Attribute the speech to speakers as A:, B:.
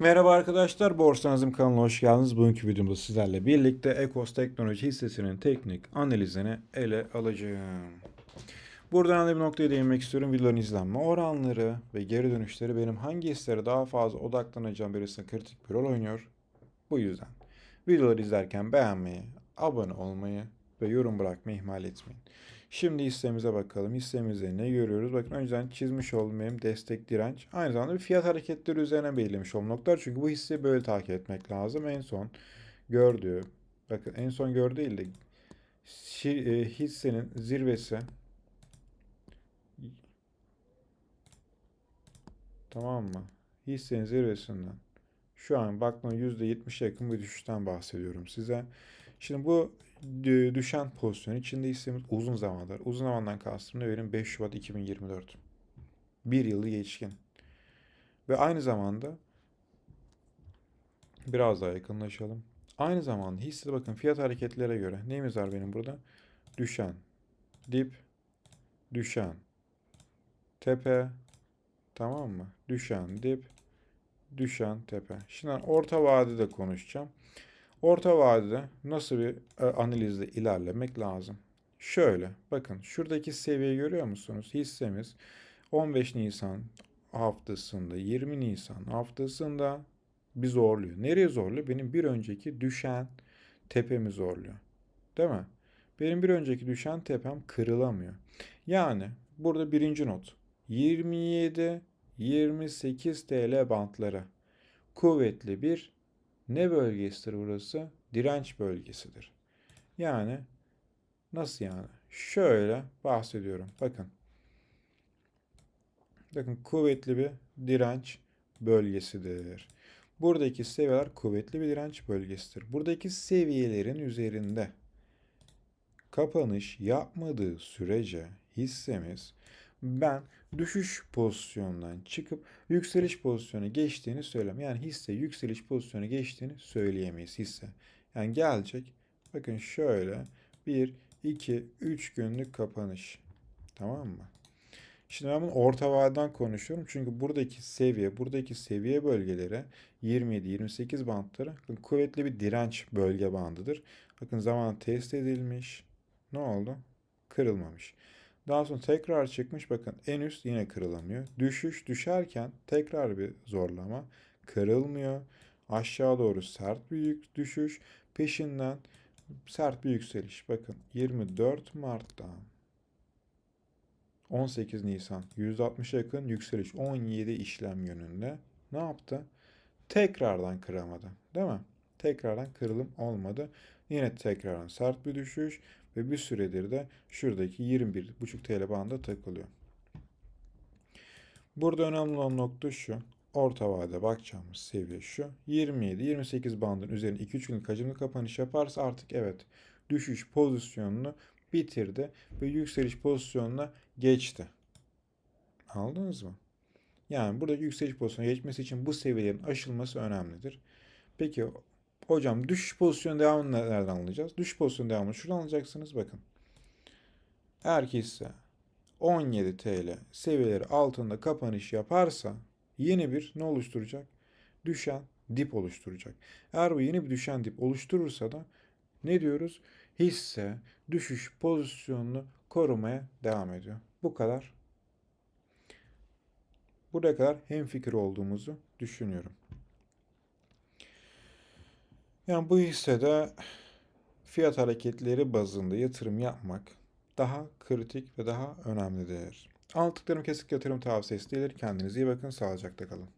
A: Merhaba arkadaşlar, Borsa Analizim kanalına hoş geldiniz. Bugünkü videomda sizlerle birlikte Ekos Teknoloji hissesinin teknik analizini ele alacağım. Buradan önemli bir noktaya değinmek istiyorum. Videoların izlenme oranları ve geri dönüşleri benim hangi hisselere daha fazla odaklanacağım birisine kritik bir rol oynuyor. Bu yüzden videoları izlerken beğenmeyi, abone olmayı ve yorum bırakmayı ihmal etmeyin. Şimdi hissemize bakalım. Hissemizde ne görüyoruz? Bakın önceden çizmiş olduğum benim destek direnç. Aynı zamanda bir fiyat hareketleri üzerine belirlemiş olduğum noktalar. Çünkü bu hisseyi böyle takip etmek lazım. En son gördüğü, bakın en son gördüğü değil de e, hissenin zirvesi tamam mı? Hissenin zirvesinden şu an bakma %70 yakın bir düşüşten bahsediyorum size. Şimdi bu düşen pozisyon içinde hissemiz uzun zamandır. Uzun zamandan kastım ne benim 5 Şubat 2024. Bir yılı geçkin. Ve aynı zamanda biraz daha yakınlaşalım. Aynı zamanda hisse bakın fiyat hareketlere göre neyimiz var benim burada? Düşen, dip, düşen, tepe, tamam mı? Düşen, dip, düşen, tepe. Şimdi orta vadede konuşacağım. Orta vadede nasıl bir e, analizle ilerlemek lazım? Şöyle bakın şuradaki seviyeyi görüyor musunuz? Hissemiz 15 Nisan haftasında 20 Nisan haftasında bir zorluyor. Nereye zorluyor? Benim bir önceki düşen tepemi zorluyor. Değil mi? Benim bir önceki düşen tepem kırılamıyor. Yani burada birinci not 27 28 TL bantları kuvvetli bir ne bölgesidir burası? Direnç bölgesidir. Yani nasıl yani? Şöyle bahsediyorum. Bakın. Bakın kuvvetli bir direnç bölgesidir. Buradaki seviyeler kuvvetli bir direnç bölgesidir. Buradaki seviyelerin üzerinde kapanış yapmadığı sürece hissemiz ben düşüş pozisyonundan çıkıp yükseliş pozisyonu geçtiğini söylem. Yani hisse yükseliş pozisyonu geçtiğini söyleyemeyiz hisse. Yani gelecek. Bakın şöyle 1, 2, 3 günlük kapanış. Tamam mı? Şimdi ben bunu orta vadeden konuşuyorum. Çünkü buradaki seviye, buradaki seviye bölgeleri 27-28 bantları kuvvetli bir direnç bölge bandıdır. Bakın zaman test edilmiş. Ne oldu? Kırılmamış. Daha sonra tekrar çıkmış. Bakın en üst yine kırılamıyor. Düşüş düşerken tekrar bir zorlama. Kırılmıyor. Aşağı doğru sert bir düşüş. Peşinden sert bir yükseliş. Bakın 24 Mart'tan 18 Nisan 160 yakın yükseliş 17 işlem yönünde. Ne yaptı? Tekrardan kıramadı. Değil mi? Tekrardan kırılım olmadı. Yine tekrardan sert bir düşüş ve bir süredir de şuradaki 21,5 TL bandında takılıyor. Burada önemli olan nokta şu. Orta vade bakacağımız seviye şu. 27-28 bandın üzerine 2-3 günlük hacimli kapanış yaparsa artık evet düşüş pozisyonunu bitirdi ve yükseliş pozisyonuna geçti. Anladınız mı? Yani burada yükseliş pozisyonuna geçmesi için bu seviyelerin aşılması önemlidir. Peki hocam düşüş pozisyonu devamını nereden alacağız? Düşüş pozisyonu devamını şuradan alacaksınız bakın. Eğer ki ise 17 TL seviyeleri altında kapanış yaparsa yeni bir ne oluşturacak? Düşen dip oluşturacak. Eğer bu yeni bir düşen dip oluşturursa da ne diyoruz? Hisse düşüş pozisyonunu korumaya devam ediyor. Bu kadar. Buraya kadar hemfikir olduğumuzu düşünüyorum. Yani bu hissede fiyat hareketleri bazında yatırım yapmak daha kritik ve daha önemlidir. Anlattıklarım kesinlikle yatırım tavsiyesi değildir. Kendinize iyi bakın, sağlıcakla kalın.